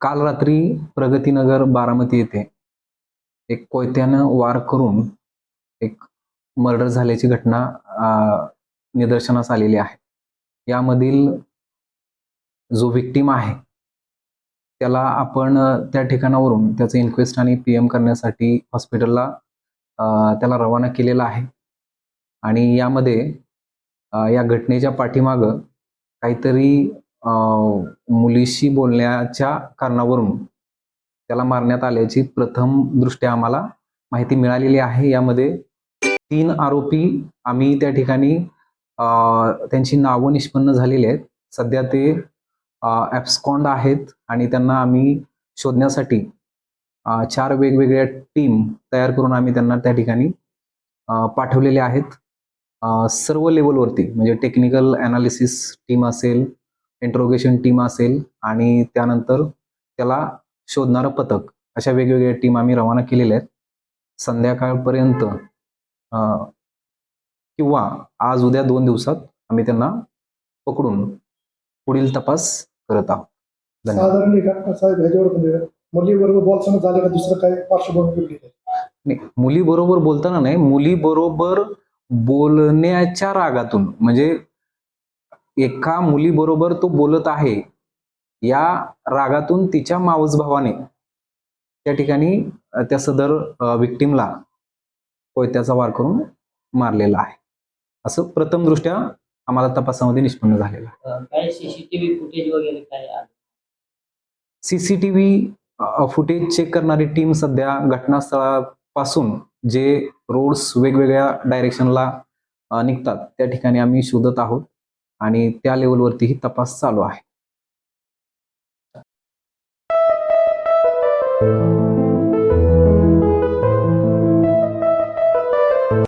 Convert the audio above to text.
काल रात्री प्रगतीनगर बारामती येथे एक कोयत्यानं वार करून एक मर्डर झाल्याची घटना निदर्शनास आलेली आहे. यामधील जो विक्टीम आहे त्याला आपण त्या ठिकाणावरून त्याचं इन्क्वेस्ट आणि पी एम करण्यासाठी हॉस्पिटलला त्याला रवाना केलेला आहे. आणि यामध्ये या घटनेच्या पाठीमागं काहीतरी मुलीशी बोलण्याच्या कारणावरून त्याला मारण्यात आल्याची प्रथम दृष्ट्या आम्हाला माहिती मिळालेली आहे. यामध्ये तीन आरोपी आम्ही त्या ठिकाणी त्यांची नावं निष्पन्न झालेली आहेत. सध्या ते ॲप्सकॉन्ड आहेत आणि त्यांना आम्ही शोधण्यासाठी चार वेगवेगळ्या टीम तयार करून आम्ही त्यांना त्या ठिकाणी पाठवलेले आहेत. सर्व लेवलवरती म्हणजे टेक्निकल ॲनालिसिस टीम असेल इंट्रोगेशन टीम असेल आणि त्यानंतर त्याला शोधणारं पथक. अशा वेगवेगळ्या टीम आम्ही रवाना केलेल्या आहेत. संध्याकाळपर्यंत किंवा आज उद्या दोन दिवसात आम्ही त्यांना पकडून पुढील तपास करत आहोत. म्हणजे बोलताना? नाही मुलीबरोबर बोलताना नाही मुलीबरोबर बोलण्याच्या रागातून म्हणजे एका मुलीबरोबर तो बोलत आहे या रागातून तिच्या मावस भावाने. त्या ठिकाणी त्या सदर विक्टीमला कोयत्याचा वार करून मारलेला आहे. असं प्रथम दृष्ट्या आम्हाला तपासामध्ये निष्पन्न झालेलं आहे. सीसीटीव्ही फुटेज वगैरे काय आलं? सीसीटीव्ही फुटेज चेक करणारी टीम सध्या घटनास्थळापासून जे रोड्स वेगवेगळ्या डायरेक्शनला निघतात त्या ठिकाणी आम्ही शोधत आहोत. आणि त्या लेवलवरतीही तपास चालू आहे.